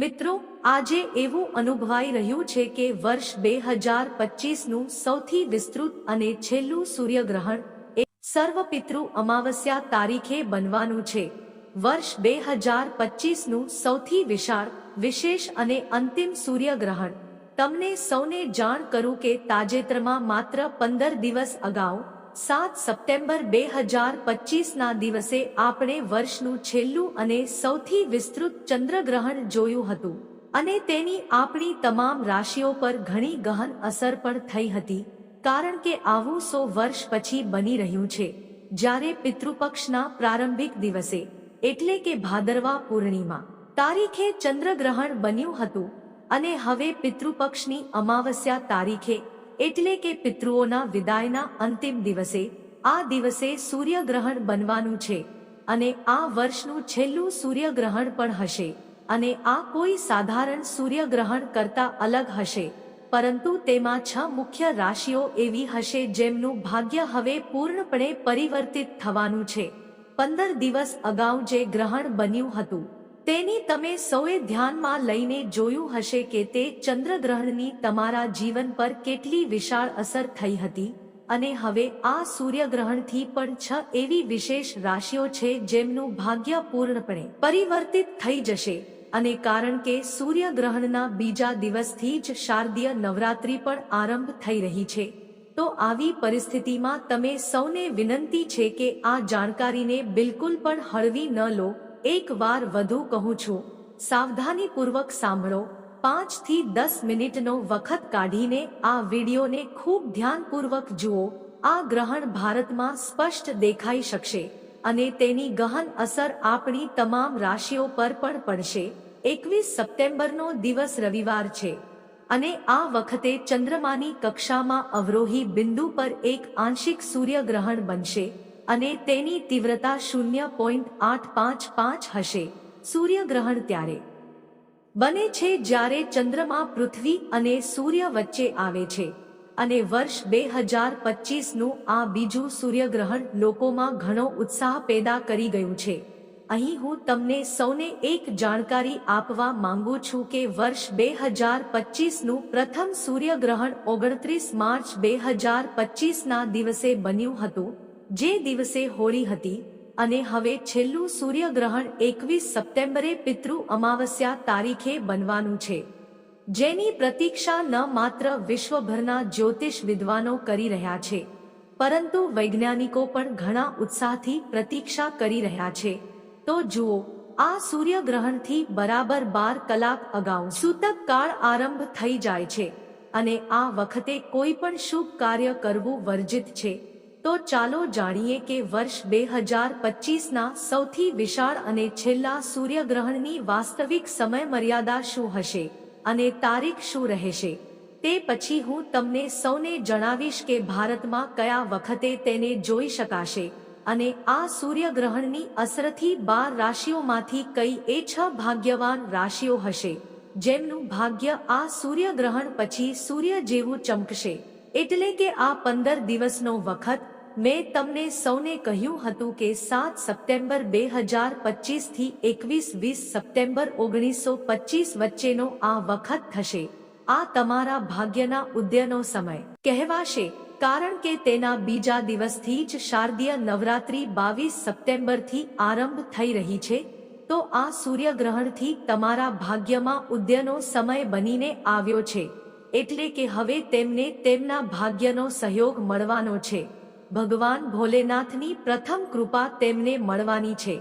મિત્રો, આજે એવું અનુભવાઈ રહ્યું છે કે વર્ષ બે હજાર પચીસનું સૌથી વિસ્તૃત અને છેલ્લું સૂર્યગ્રહણ એ સર્વપિતૃ અમાવસ્યા તારીખે બનવાનું છે. વર્ષ બે હજાર પચીસનું સૌથી વિશાળ, વિશેષ અને અંતિમ સૂર્યગ્રહણ. તમને સૌને જાણ કરું કે તાજેતરમાં માત્ર પંદર દિવસ અગાઉ સાત સપ્ટેમ્બર બે હજાર પચીસના દિવસે આપણે વર્ષનું છેલ્લું અને સૌથી વિસ્તૃત ચંદ્રગ્રહણ જોયું હતું. અને તેની આપણી તમામ રાશિઓ પર ઘણી ગહન અસર પણ થઈ હતી, કારણ કે આવું સો વર્ષ પછી બની રહ્યું છે. જ્યારે પિતૃપક્ષના પ્રારંભિક દિવસે, એટલે કે ભાદરવા પૂર્ણિમા, તારીખે ચંદ્રગ્રહણ બન્યું હતું, અને હવે પિતૃપક્ષની અમાવસ્યા તારીખે એટલે કે પિતૃઓના વિદાયના અંતિમ દિવસે, આ દિવસે સૂર્યગ્રહણ બનવાનું છે, અને આ વર્ષનું છેલ્લું સૂર્યગ્રહણ પણ હશે, અને આ કોઈ સાધારણ સૂર્યગ્રહણ કરતા અલગ હશે, પરંતુ તેમાં છ મુખ્ય રાશિઓ એવી હશે જેમનું ભાગ્ય હવે પૂર્ણપણે પરિવર્તિત થવાનું છે. પંદર દિવસ અગાઉ જે ગ્રહણ બન્યું હતું તેની તમે સૌએ ધ્યાનમાં લઈને જોયું હશે કે તે ચંદ્રગ્રહણની તમારા જીવન પર કેટલી વિશાળ અસર થઈ હતી અને હવે આ સૂર્યગ્રહણથી પણ છ એવી વિશેષ રાશિઓ છે જેમનું ભાગ્ય પૂર્ણપણે પરિવર્તિત થઈ જશે. અને કારણ કે સૂર્યગ્રહણના બીજા દિવસથી જ શારદીય નવરાત્રી પણ આરંભ થઈ રહી છે, તો આવી પરિસ્થિતિમાં તમે સૌને વિનંતી છે કે આ જાણકારીને બિલકુલ પણ હળવી ન લો એક વાર વધુ કહું છું, સાવધાનીપૂર્વક સાંભળો. પાંચથી દસ મિનિટનો વખત કાઢીને આ વિડીયોને ખૂબ ધ્યાનપૂર્વક જુઓ. આ ગ્રહણ ભારતમાં સ્પષ્ટ દેખાઈ શકશે અને તેની ગહન અસર આપણી તમામ રાશિઓ પર પણ પડશે. એકવીસ સપ્ટેમ્બરનો દિવસ રવિવાર છે અને આ વખતે ચંદ્રમાની કક્ષામાં અવરોહી બિંદુ પર એક આંશિક સૂર્યગ્રહણ બનશે. અને તેની તીવ્રતા શૂન્ય પોઈન્ટ આઠ પાંચ પાંચ હશે. સૂર્યગ્રહણ ત્યારે બને છે જ્યારે ચંદ્રમા પૃથ્વી અને સૂર્ય વચ્ચે આવે છે અને વર્ષ બે હજાર પચીસનું આ બીજું સૂર્યગ્રહણ લોકોમાં ઘણો ઉત્સાહ પેદા કરી ગયું છે. અહીં હું તમને સૌને એક જાણકારી આપવા માંગુ છું કે વર્ષ બે હજાર પચીસનું પ્રથમ સૂર્યગ્રહણ ઓગણત્રીસ માર્ચ બે હજાર પચીસના દિવસે બન્યું હતું. જે દિવસે હોળી હતી અને હવે છેલ્લું સૂર્યગ્રહણ એકવીસ સપ્ટેમ્બરે પિતૃ અમાવસ્યા તારીખે બનવાનું છે. જેની પ્રતીક્ષા ન માત્ર વિશ્વભરના જ્યોતિષ વિદ્વાનો કરી રહ્યા છે, પરંતુ વૈજ્ઞાનિકો પણ ઘણા ઉત્સાહથી પ્રતીક્ષા કરી રહ્યા છે. તો જુઓ, આ સૂર્યગ્રહણથી બરાબર બાર કલાક અગાઉ સૂતક કાળ આરંભ થઈ જાય છે, અને આ વખતે કોઈ પણ શુભ કાર્ય કરવું વર્જિત છે. તો ચાલો જાણીએ કે વર્ષ બે હજાર પચીસના સૌથી વિશાળ અને છેલ્લા સૂર્યગ્રહણની વાસ્તવિક સમય મર્યાદા શું હશે અને તારીખ શું રહેશે? તે પછી હું તમને સૌને જણાવીશ કે ભારતમાં કયા વખતે તેને જોઈ શકાશે અને આ સૂર્યગ્રહણની અસરથી બાર રાશિઓમાંથી કઈ એ છ ભાગ્યવાન રાશિઓ હશે, જેમનું ભાગ્ય આ સૂર્યગ્રહણ પછી સૂર્ય જેવું ચમકશે. એટલે કે આ પંદર દિવસનો વખત મેં તમને સૌને કહ્યું હતું કે સાત સપ્ટેમ્બર બે હજાર પચીસથી એકવીસ વીસ સપ્ટેમ્બર ઓગણીસો પચીસ વચ્ચેનો આ વખત થશે. આ તમારા ભાગ્યના ઉદ્યનો સમય. કહેવાશે, કારણ કે તેના બીજા દિવસથી જ શારદીય નવરાત્રી બાવીસ સપ્ટેમ્બરથી આરંભ થઈ રહી છે, તો આ સૂર્યગ્રહણથી તમારા ભાગ્યમાં ઉદ્યનો સમય બનીને આવ્યો છે. એટલે કે હવે તેમને તેમના ભાગ્યનો સહયોગ મળવાનો છે. ભગવાન ભોલેનાથની પ્રથમ કૃપા તેમને મળવાની છે.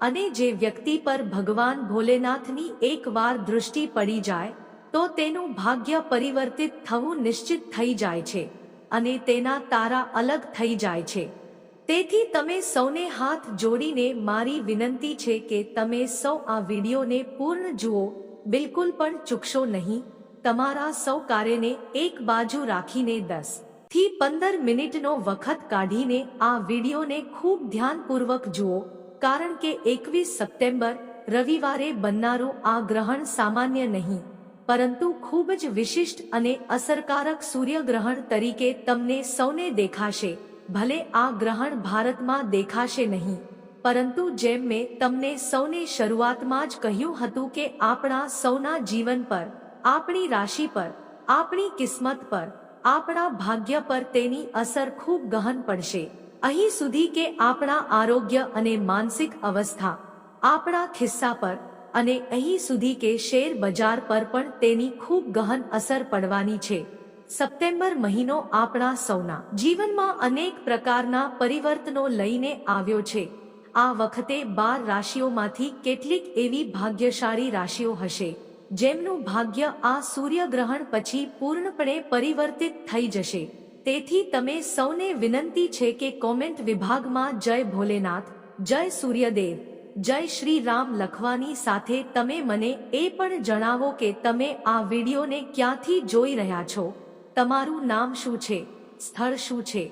અને જે વ્યક્તિ પર ભગવાન ભોલેનાથની એકવાર દૃષ્ટિ પડી જાય, તો તેનું ભાગ્ય પરિવર્તિત થવું નિશ્ચિત થઈ જાય છે અને તેના તારા અલગ થઈ જાય છે. તેથી તમે સૌને હાથ જોડીને મારી વિનંતી છે કે તમે સૌ આ વિડીયોને પૂર્ણ જુઓ, બિલકુલ પણ ચૂકશો નહીં. તમારા સૌ કાર્યને એક બાજુ રાખીને દસ. થી પંદર મિનિટનો વખત કાઢીને આ વિડીયોને ખૂબ ધ્યાનપૂર્વક જુઓ, કારણ કે એકવીસ સપ્ટેમ્બર, રવિવારે બનનારું આ ગ્રહણ સામાન્ય નહીં, પરંતુ ખૂબ જ વિશિષ્ટ અને અસરકારક સૂર્યગ્રહણ તરીકે તમને સૌને દેખાશે, ભલે આ ગ્રહણ ભારતમાં દેખાશે નહીં, પરંતુ જેમ મેં તમને સૌને શરૂઆતમાં જ કહ્યું હતું કે આપણા સૌના જીવન પર, આપણી રાશિ પર, આપણી કિસ્મત પર આપણા ભાગ્ય પર તેની અસર ખૂબ ગહન પડશે. અહીં સુધી કે આપણા આરોગ્ય અને માનસિક અવસ્થા, આપણા ખિસ્સા પર અને અહીં સુધી કે શેર બજાર પર પણ તેની ખૂબ ગહન અસર પડવાની છે. સપ્ટેમ્બર મહિનો આપણા સૌના જીવનમાં અનેક પ્રકારના પરિવર્તનો લઈને આવ્યો છે. આ વખતે બાર રાશિઓમાંથી કેટલીક એવી ભાગ્યશાળી રાશિઓ હશે. જેમનું ભાગ્ય આ સૂર્યગ્રહણ પછી પૂર્ણપણે પરિવર્તિત થઈ જશે. તેથી તમે સૌને વિનંતી છે કે કોમેન્ટ વિભાગમાં જય ભોલેનાથ, જય સૂર્યદેવ, જય શ્રી રામ લખવાની સાથે તમે મને એ પણ જણાવો કે તમે આ વિડીયોને ક્યાંથી જોઈ રહ્યા છો? તમારું નામ શું છે? સ્થળ શું છે?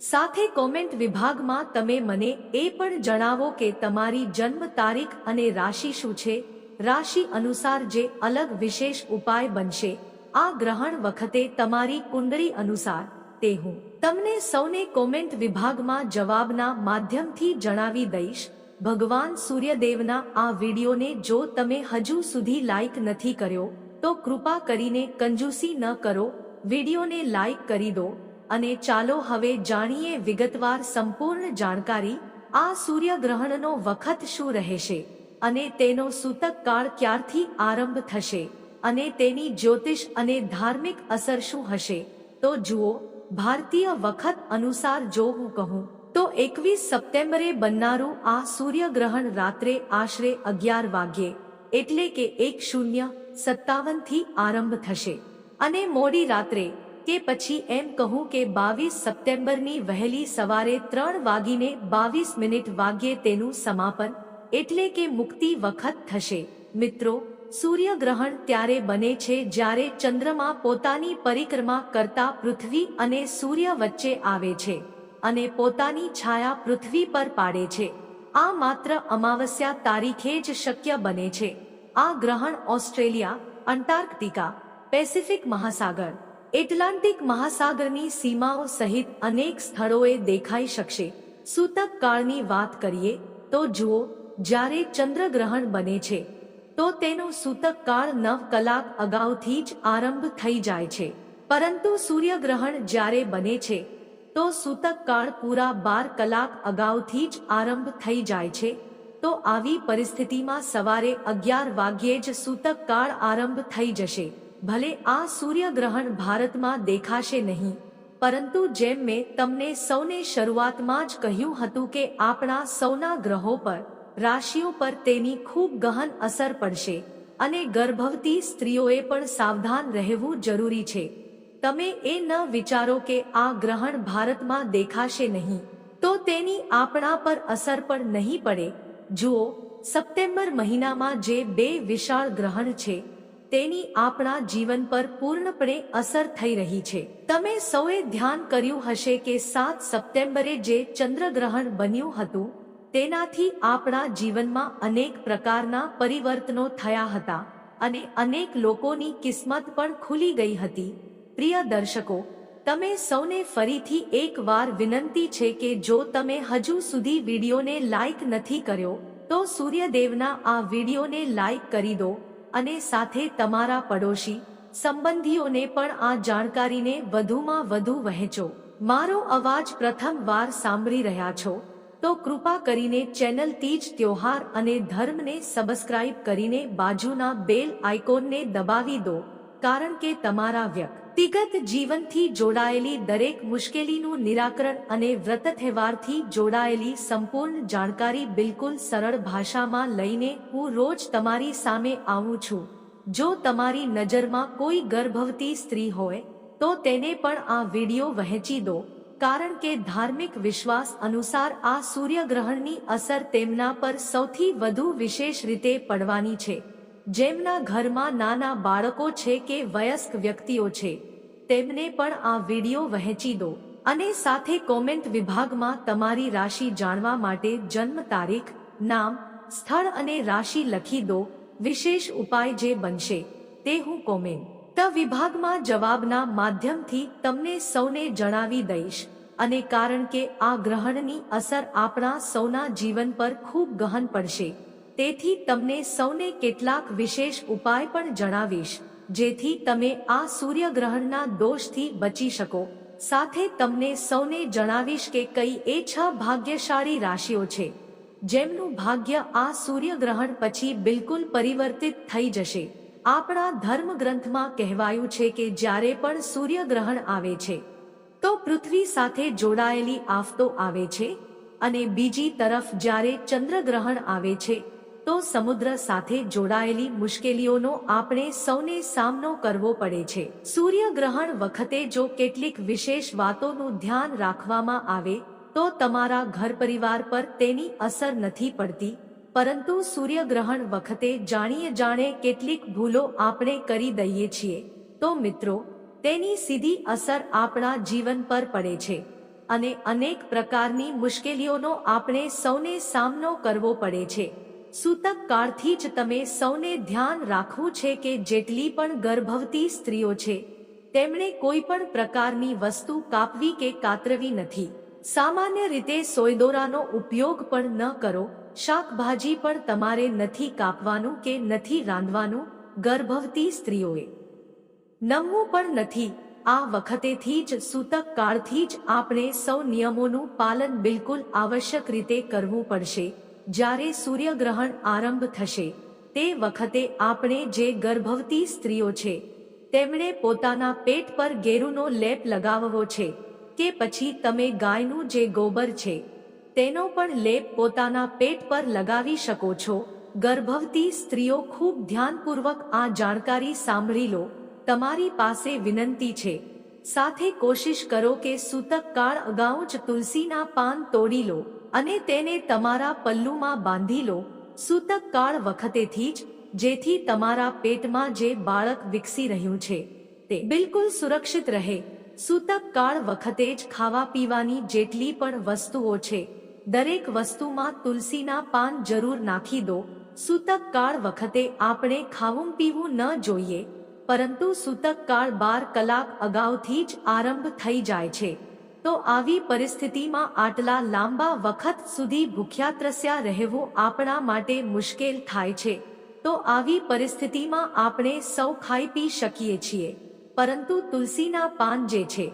સાથે કોમેન્ટ વિભાગમાં તમે મને એ પણ જણાવો કે તમારી જન્મ તારીખ અને રાશિ શું છે? રાશિ અનુસાર જે અલગ વિશેષ ઉપાય બનશે, આ ગ્રહણ વખતે તમારી કુંડળી અનુસાર. તે હું તમને સૌને કોમેન્ટ વિભાગમાં જવાબના માધ્યમથી જણાવી દઈશ. ભગવાન સૂર્યદેવના આ વિડીયોને જો તમે હજુ સુધી લાઈક નથી કર્યો, તો કૃપા કરીને કંજૂસી ન કરો. વિડીયોને લાઈક કરી દો. અને ચાલો હવે જાણીએ વિગતવાર સંપૂર્ણ જાણકારી. આ સૂર્યગ્રહણનો વખત શું રહેશે? અને તેનો સૂતક કાળ ક્યારથી આરંભ થશે? અને તેની જ્યોતિષ અને ધાર્મિક અસર શું હશે? તો જુઓ, ભારતીય વખત અનુસાર જો હું કહું, તો એકવીસ સપ્ટેમ્બરે બનનારું આ સૂર્યગ્રહણ રાત્રે આશરે અગિયાર વાગ્યે, એટલે કે એક શૂન્ય સત્તાવનથી આરંભ થશે. અને મોડી રાત્રે, કે પછી એમ કહું કે બાવીસ સપ્ટેમ્બરની વહેલી સવારે ત્રણ વાગીને બાવીસ મિનિટ વાગ્યે તેનું સમાપન એટલે કે મુક્તિ વખત થશે. મિત્રો, સૂર્યગ્રહણ ત્યારે બને છે જ્યારે ચંદ્રમા પોતાની પરિક્રમા કરતા પૃથ્વી અને સૂર્ય વચ્ચે આવે છે અને પોતાની છાયા પૃથ્વી પર પાડે છે. આ માત્ર અમાવસ્યા તારીખે જ શક્ય બને છે. આ ગ્રહણ ઓસ્ટ્રેલિયા, અંટાર્કટિકા, પેસિફિક મહાસાગર, એટલાન્ટિક મહાસાગરની સીમાઓ સહિત અનેક સ્થળોએ દેખાઈ શકશે. સૂતક કાળની વાત કરીએ તો જુઓ જ્યારે ચંદ્રગ્રહણ બને છે, તો તેનો સૂતક કાળ નવ કલાક અગાઉથી જ આરંભ થઈ જાય છે. પરંતુ સૂર્યગ્રહણ જ્યારે બને છે, તો સૂતક કાળ પૂરા બાર કલાક અગાઉથી જ આરંભ થઈ જાય છે, તો આવી પરિસ્થિતિમાં સવારે અગિયાર વાગ્યે જ સૂતક કાળ આરંભ થઈ જશે. ભલે આ સૂર્યગ્રહણ ભારતમાં દેખાશે નહીં, પરંતુ જેમ મેં તમને સૌને શરૂઆતમાં જ કહ્યું હતું કે આપણા સૌના ગ્રહો પર રાશિઓ પર તેની ખૂબ ગહન અસર પડશે અને ગર્ભવતી સ્ત્રીઓએ પણ સાવધાન રહેવું જરૂરી છે. તમે એ ન વિચારો કે આ ગ્રહણ ભારતમાં દેખાશે નહીં. તો તેની આપણા પર અસર પણ નહીં પડે. જુઓ, સપ્ટેમ્બર મહિનામાં જે બે વિશાળ ગ્રહણ છે, તેની આપણા જીવન પર પૂર્ણપણે અસર થઈ રહી છે. તમે સૌએ ધ્યાન કર્યું હશે કે સાત સપ્ટેમ્બરે જે ચંદ્રગ્રહણ બન્યું હતું તેનાથી આપણા જીવનમાં અનેક પ્રકારના પરિવર્તનો થયા હતા અને અનેક લોકોની કિસ્મત પણ ખુલી ગઈ હતી. પ્રિય દર્શકો, તમે સૌને ફરીથી એકવાર વિનંતી છે કે જો તમે હજુ સુધી વિડીયોને લાઈક નથી કર્યો, તો સૂર્યદેવના આ વિડીયોને લાઈક કરી દો અને સાથે તમારા પડોશી સંબંધીઓને પણ આ જાણકારીને વધુમાં વધુ વહેંચો. મારો અવાજ પ્રથમ વાર સાંભળી રહ્યા છો. તો કૃપા કરીને ચેનલ તીજ ત્યોહાર અને ધર્મને સબસ્ક્રાઇબ કરીને બાજુના બેલ આઇકોનને દબાવી દો, કારણ કે તમારા વ્યક્તિગત જીવનથી જોડાયેલી દરેક મુશ્કેલીનું નિરાકરણ અને વ્રત તહેવારથી જોડાયેલી સંપૂર્ણ જાણકારી બિલકુલ સરળ ભાષામાં લઈને હું રોજ તમારી સામે આવું છું. જો તમારી નજરમાં કોઈ ગર્ભવતી સ્ત્રી હોય, તો તેને પણ આ વીડિયો વહેંચી દો. કારણ કે ધાર્મિક વિશ્વાસ અનુસાર આ સૂર્યગ્રહણની અસર તેમના પર સૌથી વધુ વિશેષ રીતે પડવાની છે. જેમના ઘરમાં નાના બાળકો છે કે વયસ્ક વ્યક્તિઓ છે, તેમને પણ આ વીડિયો વહેંચી દો અને સાથે કોમેન્ટ વિભાગમાં તમારી રાશિ જાણવા માટે જન્મ તારીખ, નામ, સ્થળ અને રાશિ લખી દો. વિશેષ ઉપાય જે બનશે, તે હું કોમેન્ટ વિભાગમાં જવાબના માધ્યમથી તમને સૌને જણાવી દઈશ. અને કારણ કે આ ગ્રહણની અસર આપણા સૌના જીવન પર ખૂબ ગહન પડશે. તેથી તમને સૌને કેટલાક વિશેષ ઉપાય પણ જણાવીશ, જેથી તમે આ સૂર્યગ્રહણના દોષથી બચી શકો. સાથે તમને સૌને જણાવીશ કે કઈ એ છ ભાગ્યશાળી રાશિઓ છે. જેમનું ભાગ્ય આ સૂર્યગ્રહણ પછી બિલકુલ પરિવર્તિત થઈ જશે. આપણા ધર્મગ્રંથમાં કહેવાયું છે કે જ્યારે પણ સૂર્યગ્રહણ આવે છે, તો પૃથ્વી સાથે જોડાયેલી આફતો આવે છે અને બીજી તરફ જ્યારે ચંદ્રગ્રહણ આવે છે, તો સમુદ્ર સાથે જોડાયેલી મુશ્કેલીઓનો આપણે સૌને સામનો કરવો પડે છે. સૂર્યગ્રહણ વખતે જો કેટલીક વિશેષ વાતોનું ધ્યાન રાખવામાં આવે, તો તમારા ઘર પરિવાર પર તેની અસર નથી પડતી પરંતુ સૂર્યગ્રહણ વખતે જાણીએ જાણે કેટલીક ભૂલો આપણે કરી દઈએ છીએ. તો મિત્રો, તેની સીધી અસર આપણા જીવન પર પડે છે અને અનેક પ્રકારની મુશ્કેલીઓનો આપણે સૌને સામનો કરવો પડે છે. સૂતક કાળથી જ તમે સૌને ધ્યાન રાખવું છે કે જેટલી પણ ગર્ભવતી સ્ત્રીઓ છે, તેમણે કોઈ પણ પ્રકારની વસ્તુ કાપવી કે કાતરવી નથી. સામાન્ય રીતે સોયદોરાનો ઉપયોગ પણ ન કરો શાકભાજી પણ તમારે નથી કાપવાનું કે નથી રાંધવાનું, ગર્ભવતી સ્ત્રીઓએ. નમવું પણ નથી. આ વખતેથી જ સૂતક કાળથી જ આપણે સૌ નિયમોનું પાલન બિલકુલ આવશ્યક રીતે કરવું પડશે. જ્યારે સૂર્યગ્રહણ આરંભ થશે, તે વખતે આપણે જે ગર્ભવતી સ્ત્રીઓ છે, તેમણે પોતાના પેટ પર ગેરુનો લેપ લગાવવો છે કે પછી તમે ગાયનું જે ગોબર છે તેનો પણ લેપ પોતાના પેટ પર લગાવી શકો છો. ગર્ભવતી સ્ત્રીઓ ખૂબ ધ્યાનપૂર્વક આ જાણકારી સાંભળી લો. તમારી પાસે વિનંતી છે. સાથે કોશિશ કરો કે સૂતક કાળ અગાઉ જ તુલસીના પાન તોડી લો અને તેને તમારા પલ્લુમાં બાંધી લો. સૂતક કાળ વખતેથી જ, જેથી તમારા પેટમાં જે બાળક વિકસી રહ્યું છે, તે બિલકુલ સુરક્ષિત રહે. સૂતક કાળ વખતે જ ખાવા પીવાની જેટલી પણ વસ્તુઓ છે, દરેક વસ્તુમાં તુલસીના પાન જરૂર નાખી દો. સૂતક કાળ વખતે આપણે ખાવું પીવું ન જોઈએ, પરંતુ સૂતક કાળ બાર કલાક અગાઉથી જ આરંભ થઈ જાય છે. તો આવી પરિસ્થિતિમાં આટલા લાંબા વખત સુધી ભૂખ્યા ત્રસ્યા રહેવું આપણા માટે મુશ્કેલ થાય છે. તો આવી પરિસ્થિતિમાં આપણે સૌ ખાઈ પી શકીએ છીએ. પરંતુ તુલસીના પાન જે છે,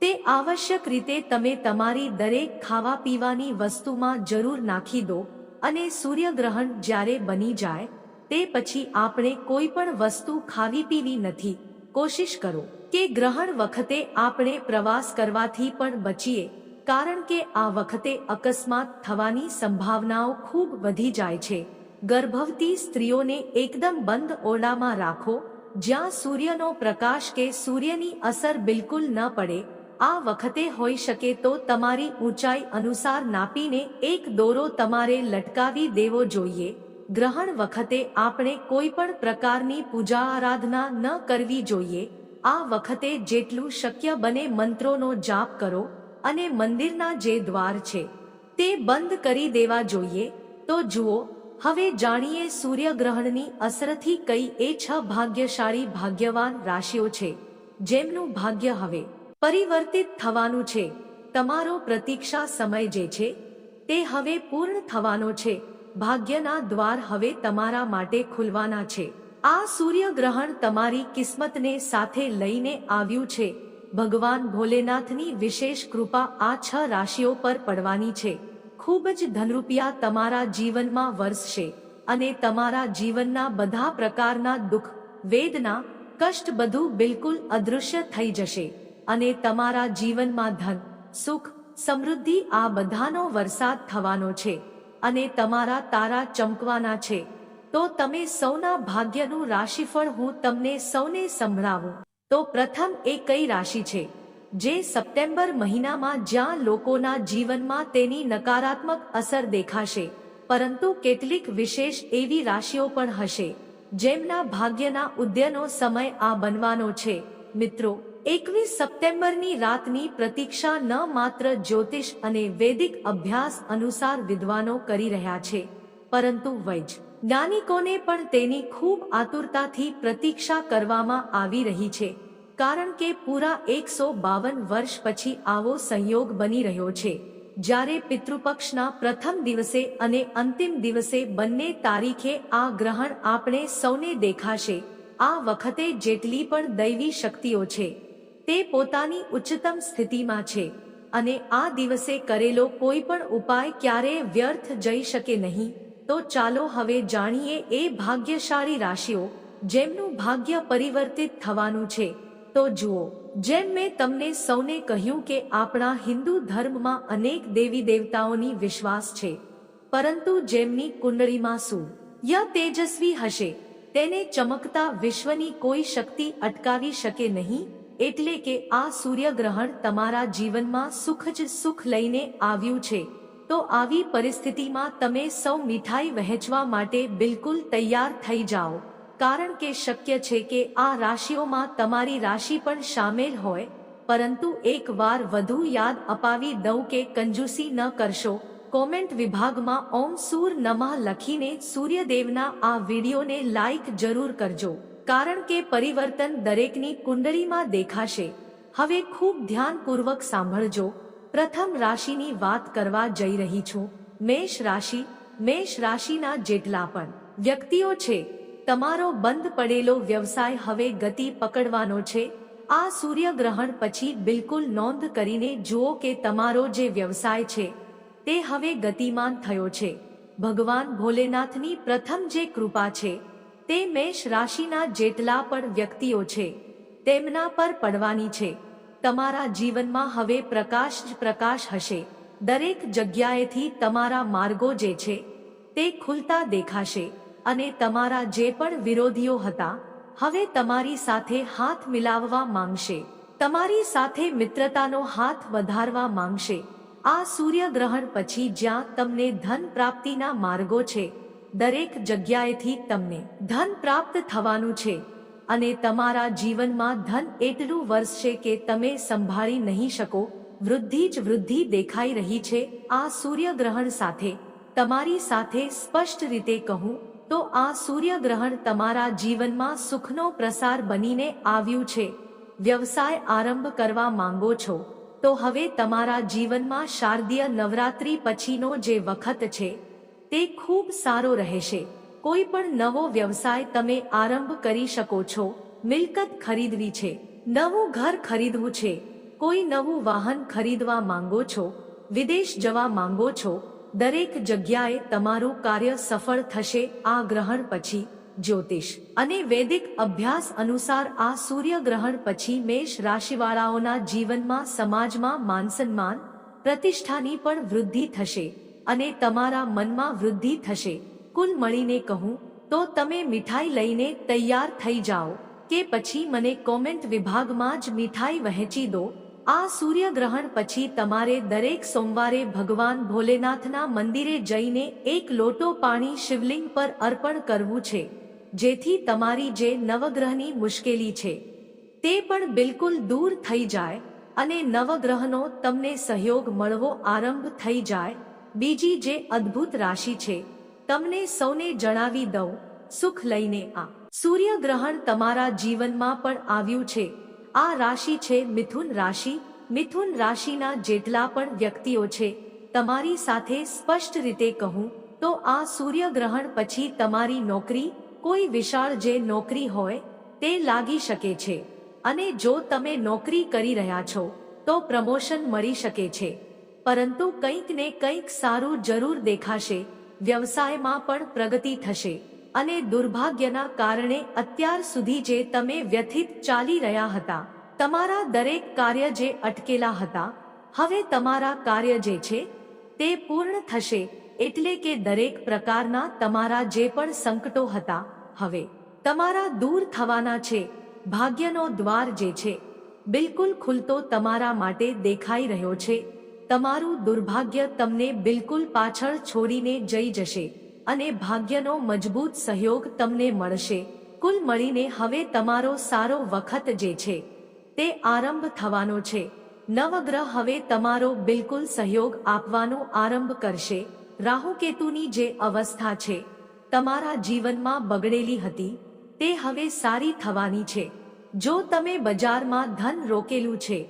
તે આવશ્યક રીતે તમે તમારી દરેક ખાવા પીવાની વસ્તુમાં જરૂર નાખી દો અને સૂર્યગ્રહણ જ્યારે બની જાય, તે પછી આપણે કોઈ પણ વસ્તુ ખાવી પીવી નથી. કોશિશ કરો કે ગ્રહણ વખતે આપણે પ્રવાસ કરવાથી પણ બચીએ, કારણ કે આ વખતે અકસ્માત થવાની સંભાવનાઓ ખૂબ વધી જાય છે. ગર્ભવતી સ્ત્રીઓને એકદમ બંધ ઓરડામાં રાખો જ્યાં સૂર્યનો પ્રકાશ કે સૂર્યની અસર બિલકુલ ન પડે, આ વખતે હોઈ શકે તો તમારી ઊંચાઈ અનુસાર નાપીને એક દોરો તમારે લટકાવી દેવો જોઈએ. ગ્રહણ વખતે આપણે કોઈ પણ પ્રકારની પૂજા આરાધના ન કરવી જોઈએ. આ વખતે જેટલું શક્ય બને મંત્રોનો જાપ કરો અને મંદિરના જે દ્વાર છે, તે બંધ કરી દેવા જોઈએ. તો જુઓ હવે જાણીએ સૂર્યગ્રહણની અસરથી કઈ એ છ ભાગ્યશાળી ભાગ્યવાન રાશિઓ છે, જેમનું ભાગ્ય હવે પરિવર્તિત થવાનું છે. તમારો પ્રતીક્ષા સમય જે છે, તે હવે પૂર્ણ થવાનો છે. ભાગ્યના દ્વાર હવે તમારા માટે ખુલવાના છે. આ સૂર્યગ્રહણ તમારી કિસ્મતને સાથે લઈને આવ્યું છે. ભગવાન ભોલેનાથની વિશેષ કૃપા આ છ રાશિઓ પર પડવાની છે. ખૂબ જ ધનરૂપિયા તમારા જીવનમાં વરસશે અને તમારા જીવનના બધા પ્રકારના દુઃખ, વેદના, કષ્ટ બધું બિલકુલ અદૃશ્ય થઈ જશે અને તમારા જીવનમાં ધન, સુખ, સમૃદ્ધિ આ બધાનો વરસાદ થવાનો છે અને તમારા તારા ચમકવાના છે. તો તમે સૌના ભાગ્યનું રાશિફળ હું તમને સૌને સંભળાવું. તો પ્રથમ એ કઈ રાશિ છે? જે સપ્ટેમ્બર મહિનામાં જ્યાં લોકોના જીવનમાં તેની નકારાત્મક અસર દેખાશે, પરંતુ કેટલીક વિશેષ એવી રાશિઓ પણ હશે, જેમના ભાગ્યના ઉદ્યનો સમય આ બનવાનો છે. મિત્રો, એકવીસ સપ્ટેમ્બરની રાતની પ્રતીક્ષા ન માત્ર જ્યોતિષ અને વૈદિક અભ્યાસ અનુસાર વિદ્વાનો કરી રહ્યા છે, પરંતુ વૈજ જ્ઞાનિકોને પણ તેની ખૂબ આતુરતાથી પ્રતીક્ષા કરવામાં આવી રહી છે. કારણ કે પૂરા એકસો બાવન વર્ષ પછી આવો સંયોગ બની રહ્યો છે. જ્યારે પિતૃપક્ષના પ્રથમ દિવસે અને અંતિમ દિવસે બંને તારીખે આ ગ્રહણ આપણે સૌને દેખાશે, આ વખતે જેટલી પણ દૈવી શક્તિઓ છે, તે પોતાની ઉચ્ચતમ સ્થિતિમાં છે અને આ દિવસે કરેલો કોઈ પણ ઉપાય ક્યારેય વ્યર્થ જઈ શકે નહીં. તો ચાલો હવે જાણીએ એ ભાગ્યશાળી રાશિઓ, જેમનું ભાગ્ય પરિવર્તિત થવાનું છે. તો જુઓ, જેમ મેં તમને સૌને કહ્યું કે આપણા હિન્દુ ધર્મમાં અનેક દેવી દેવતાઓની વિશ્વાસ છે, પરંતુ જેમની કુંડળીમાં શું? ય તેજસ્વી હશે, તેને ચમકતા વિશ્વની કોઈ શક્તિ અટકાવી શકે નહીં, એટલે કે આ સૂર્યગ્રહણ તમારા જીવનમાં સુખ જ સુખ લઈને આવ્યું છે, તો આવી પરિસ્થિતિમાં તમે સૌ મીઠાઈ વહેંચવા માટે બિલકુલ તૈયાર થઈ જાઓ. કારણ કે શક્ય છે કે આ રાશિઓમાં તમારી રાશિ પણ સામેલ હોય, પરંતુ એક વાર વધુ યાદ અપાવી દઉં કે કંજૂસી ન કરશો. કોમેન્ટ વિભાગમાં ઓમ સૂર નમઃ લખીને સૂર્યદેવના આ વિડીયોને લાઈક જરૂર કરજો, કારણ કે પરિવર્તન દરેકની કુંડળીમાં દેખાશે. હવે ખૂબ ધ્યાનપૂર્વક સાંભળજો. પ્રથમ રાશિની વાત કરવા જઈ રહી છું. મેષ રાશિ, મેષ રાશિના જેટલા પણ વ્યક્તિઓ છે. તમારો બંધ પડેલો વ્યવસાય હવે ગતિ પકડવાનો છે. આ સૂર્યગ્રહણ પછી બિલકુલ નોંધ કરીને જુઓ કે તમારો જે વ્યવસાય છે, તે હવે ગતિમાન થયો છે. ભગવાન ભોલેનાથની પ્રથમ જે કૃપા છે, તે મેષ રાશિના જેટલા પણ વ્યક્તિઓ છે, તેમના પર પડવાની છે. તમારા જીવનમાં હવે પ્રકાશ જ પ્રકાશ હશે. દરેક જગ્યાએથી તમારા માર્ગો જે છે, તે ખુલતા દેખાશે. અને તમારા જે પણ વિરોધીઓ હતા, હવે તમારી સાથે હાથ મિલાવવા માંગશે. તમારી સાથે મિત્રતાનો હાથ વધારવા માંગશે. આ સૂર્યગ્રહણ પછી જ્યાં તમને ધન પ્રાપ્તિના માર્ગો છે, દરેક જગ્યાએથી તમને ધન પ્રાપ્ત થવાનું છે. અને તમારા જીવનમાં ધન એટલું વર્ષશે કે તમે સંભાળી નહીં શકો, વૃદ્ધિ જ વૃદ્ધિ દેખાઈ રહી છે. આ સૂર્યગ્રહણ સાથે, તમારી સાથે સ્પષ્ટ રીતે કહું તો આ સૂર્યગ્રહણ તમારા જીવનમાં સુખનો પ્રસાર બનીને આવ્યું છે. વ્યવસાય આરંભ કરવા માંગો છો. તો હવે તમારા જીવનમાં શારદીય નવરાત્રી પછીનો જે વખત છે, તે ખૂબ સારો રહેશે. કોઈ પણ નવો વ્યવસાય તમે આરંભ કરી શકો છો. મિલકત ખરીદવી છે. નવું ઘર ખરીદવું છે. કોઈ નવું વાહન ખરીદવા માંગો છો. વિદેશ જવા માંગો છો. દરેક જગ્યાએ તમારું કાર્ય સફળ થશે, આ ગ્રહણ પછી, જ્યોતિષ. અને વૈદિક અભ્યાસ અનુસાર આ સૂર્યગ્રહણ પછી મેષ રાશિવાળાઓના જીવનમાં સમાજમાં માનસન્માન, પ્રતિષ્ઠાની પણ વૃદ્ધિ થશે અને તમારા મનમાં વૃદ્ધિ થશે. કુલ મળીને કહું, તો તમે મીઠાઈ લઈને તૈયાર થઈ જાઓ કે પછી મને કોમેન્ટ વિભાગમાં જ મીઠાઈ વહેંચી દો. આ સૂર્યગ્રહણ પછી તમારે દરેક સોમવારે ભગવાન ભોલેનાથના મંદિરે જઈને એક લોટો પાણી શિવલિંગ પર અર્પણ કરવું છે, જેથી તમારી જે નવગ્રહની મુશ્કેલી છે, તે પણ બિલકુલ દૂર થઈ જાય અને નવગ્રહનો તમને સહયોગ મળવો આરંભ થઈ જાય. બીજી જે અદ્ભુત રાશિ છે, તમને સૌને જણાવી દઉં, સુખ લઈને આ સૂર્યગ્રહણ તમારા જીવનમાં પણ આવ્યું છે. આ રાશિ છે મિથુન રાશિ. મિથુન રાશિના જેટલા પણ વ્યક્તિઓ છે, તમારી સાથે સ્પષ્ટ રીતે કહું, તો આ સૂર્યગ્રહણ પછી તમારી નોકરી, કોઈ વિશાળ જે નોકરી હોય, તે લાગી શકે છે. અને જો તમે નોકરી કરી રહ્યા છો, તો પ્રમોશન મળી શકે છે. પરંતુ કંઈક ને કંઈક સારું જરૂર દેખાશે, વ્યવસાયમાં પણ પ્રગતિ થશે. અને દુર્ભાગ્યના કારણે અત્યાર સુધી જે તમે વ્યથિત ચાલી રહ્યા હતા, તમારા દરેક કાર્ય જે અટકેલા હતા, હવે તમારા કાર્ય જે છે, તે પૂર્ણ થશે એટલે કે દરેક પ્રકારના તમારા જે પણ સંકટો હતા, હવે તમારા દૂર થવાના છે, ભાગ્યનો દ્વાર જે છે, બિલકુલ ખુલતો તમારા માટે દેખાઈ રહ્યો છે, તમારું દુર્ભાગ્ય તમને બિલકુલ પાછળ છોડીને જઈ જશે. અને ભાગ્યનો મજબૂત સહયોગ તમને મળશે. કુલ મળીને હવે તમારો સારો વખત જે છે, તે આરંભ થવાનો છે. નવગ્રહ હવે તમારો બિલકુલ સહયોગ આપવાનો આરંભ કરશે. રાહુકેતુની જે અવસ્થા છે, તમારા જીવનમાં બગડેલી હતી, તે હવે સારી થવાની છે. જો તમે બજારમાં ધન રોકેલું છે,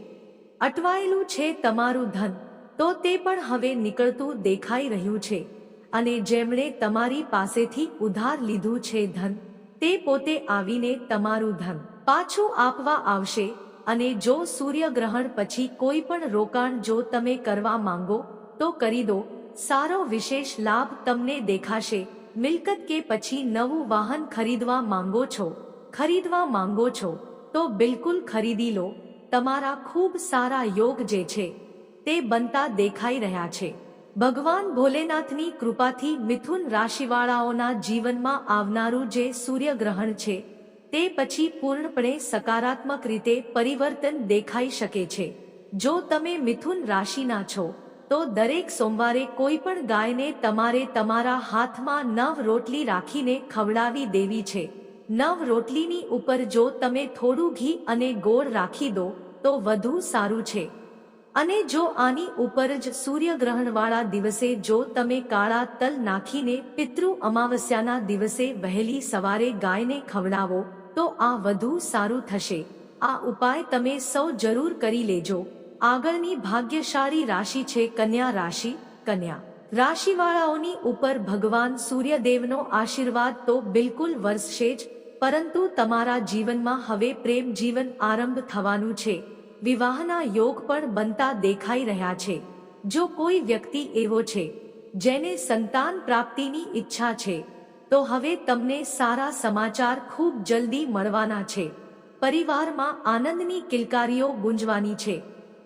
અટવાયેલું છે તમારું ધન, તો તે પણ હવે નીકળતું દેખાઈ રહ્યું છે. અને જેમણે તમારી પાસેથી ઉધાર લીધું છે ધન, તે પોતે આવીને તમારું ધન પાછું આપવા આવશે અને જો સૂર્યગ્રહણ પછી કોઈ પણ રોકાણ જો તમે કરવા માંગો, તો કરી દો. સારો વિશેષ લાભ તમને દેખાશે. મિલકત કે પછી નવું વાહન ખરીદવા માંગો છો, ખરીદવા માંગો છો, તો બિલકુલ ખરીદી લો. તમારા ખૂબ સારા યોગ જે છે, તે બનતા દેખાઈ રહ્યા છે. ભગવાન ભોલેનાથની કૃપાથી મિથુન રાશિવાળાઓના જીવનમાં આવનારું જે સૂર્યગ્રહણ છે, તે પછી પૂર્ણપણે સકારાત્મક રીતે પરિવર્તન દેખાઈ શકે છે. જો તમે મિથુન રાશિના છો, તો દરેક સોમવારે કોઈ પણ ગાયને તમારે તમારા હાથમાં નવ રોટલી રાખીને ખવડાવી દેવી છે. નવ રોટલીની ઉપર જો તમે થોડું ઘી અને ગોળ રાખી દો, તો વધુ સારું છે. અને જો આની ઉપર જ સૂર્યગ્રહણવાળા દિવસે જો તમે કાળા તલ નાખીને પિતૃ અમાવસ્યાના દિવસે વહેલી સવારે ગાયને ખવડાવો, તો આ વધુ સારું થશે. આ ઉપાય તમે સૌ જરૂર કરી લેજો. આગળની ભાગ્યશાળી રાશિ છે કન્યા રાશિ, કન્યા. રાશિવાળાઓની ઉપર ભગવાન સૂર્યદેવનો આશીર્વાદ તો બિલકુલ વરસશે જ, પરંતુ તમારા જીવનમાં હવે પ્રેમ જીવન આરંભ થવાનું છે. વિવાહના યોગ પણ બનતા દેખાઈ રહ્યા છે. જો કોઈ વ્યક્તિ એવો છે, જેને સંતાન પ્રાપ્તિની ઈચ્છા છે, તો હવે તમને સારા સમાચાર ખૂબ જલ્દી મળવાના છે. પરિવારમાં આનંદની કિલકારીઓ ગુંજવાની છે.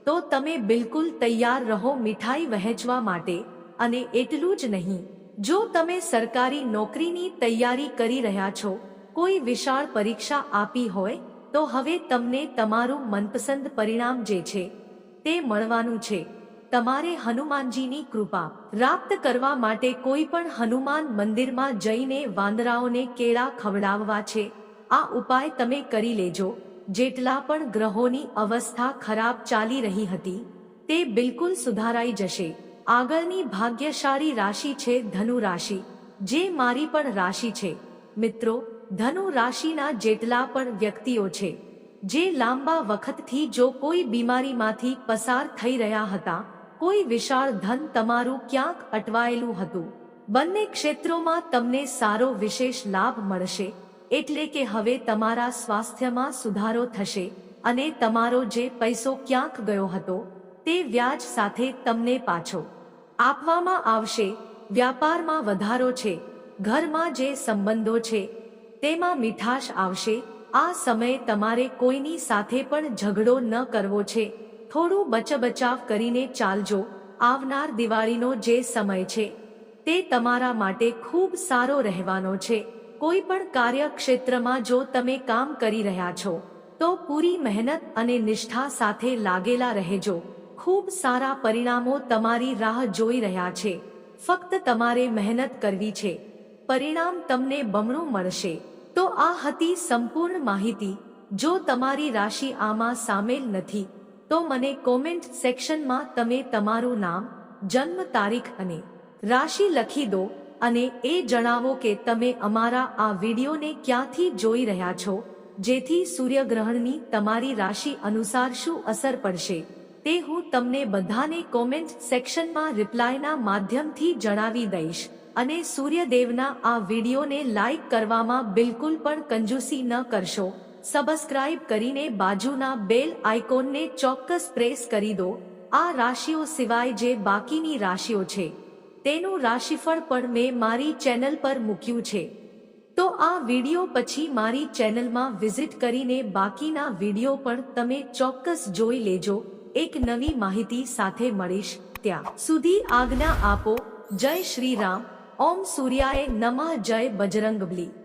તો તમે બિલકુલ તૈયાર રહો મીઠાઈ વહેંચવા માટે, અને એટલું જ નહીં, જો તમે સરકારી નોકરીની તૈયારી કરી રહ્યા છો, કોઈ વિશાળ પરીક્ષા આપી હોય તો હવે તમને તમારું મનપસંદ પરિણામ જે છે, તે મળવાનું છે. તમારે હનુમાનજીની કૃપા પ્રાપ્ત કરવા માટે કોઈ પણ હનુમાન મંદિરમાં જઈને વાંદરાઓને કેળા ખવડાવવા છે. આ ઉપાય તમે કરી લેજો. જેટલા પણ ગ્રહોની અવસ્થા ખરાબ ચાલી રહી હતી, તે બિલકુલ સુધારાઈ જશે. આગળની ભાગ્યશાળી રાશિ છે ધનુ રાશિ, જે મારી પણ રાશિ છે. મિત્રો ધનુ રાશિના જેટલા પણ વ્યક્તિઓ છે, જે લાંબા વખતથી જો કોઈ બીમારીમાંથી પસાર થઈ રહ્યા હતા, કોઈ વિશાળ ધન તમારું ક્યાંક અટવાયેલું હતું. બંને ક્ષેત્રોમાં તમને સારો વિશેષ લાભ મળશે, એટલે કે હવે તમારા સ્વાસ્થ્યમાં સુધારો થશે, અને તમારો જે પૈસો ક્યાંક ગયો હતો, તે વ્યાજ સાથે તમને પાછો આપવામાં આવશે. વ્યાપારમાં વધારો છે, ઘરમાં જે સંબંધો છે તેમાં મીઠાશ આવશે. આ સમયે તમારે કોઈની સાથે પણ ઝઘડો ન કરવો છે. થોડું બચબચાવ કરીને ચાલજો. આવનાર દિવાળીનો જે સમય છે, તે તમારા માટે ખૂબ સારો રહેવાનો છે. કોઈ પણ કાર્યક્ષેત્રમાં જો તમે કામ કરી રહ્યા છો, તો પૂરી મહેનત અને નિષ્ઠા સાથે લાગેલા રહેજો. ખૂબ સારા પરિણામો તમારી રાહ જોઈ રહ્યા છે. ફક્ત તમારે મહેનત કરવી છે. પરિણામ તમને બમણું મળશે. તો આ હતી સંપૂર્ણ માહિતી. જો તમારી રાશિ આમાં સામેલ નથી, તો મને કોમેન્ટ સેક્શનમાં તમે તમારું નામ, જન્મ તારીખ અને રાશિ લખી દો અને એ જણાવો કે તમે અમારા આ વિડીયોને ક્યાંથી જોઈ રહ્યા છો, જેથી સૂર્યગ્રહણની તમારી રાશિ અનુસાર શું અસર પડશે. તે હું તમને બધાને કોમેન્ટ સેક્શનમાં રિપ્લાયના માધ્યમથી જણાવી દઈશ. અને સૂર્યદેવના આ વિડીયોને લાઈક કરવામાં બિલકુલ પણ કંજૂસી ન કરશો. સબસ્ક્રાઇબ કરીને બાજુના બેલ આઇકોનને ચોક્કસ પ્રેસ કરી દો. આ રાશિઓ સિવાય જે બાકીની રાશિઓ છે, તેનું રાશિફળ પણ મેં મારી ચેનલ પર મૂક્યું છે. તો આ વીડિયો પછી મારી ચેનલમાં વિઝિટ કરીને બાકીના વીડિયો પણ તમે ચોક્કસ જોઈ લેજો. એક નવી માહિતી સાથે મળીશ ત્યાં સુધી આજ્ઞા આપો. જય શ્રી રામ. ઓમ સૂર્યાય નમઃ જય બજરંગબલી.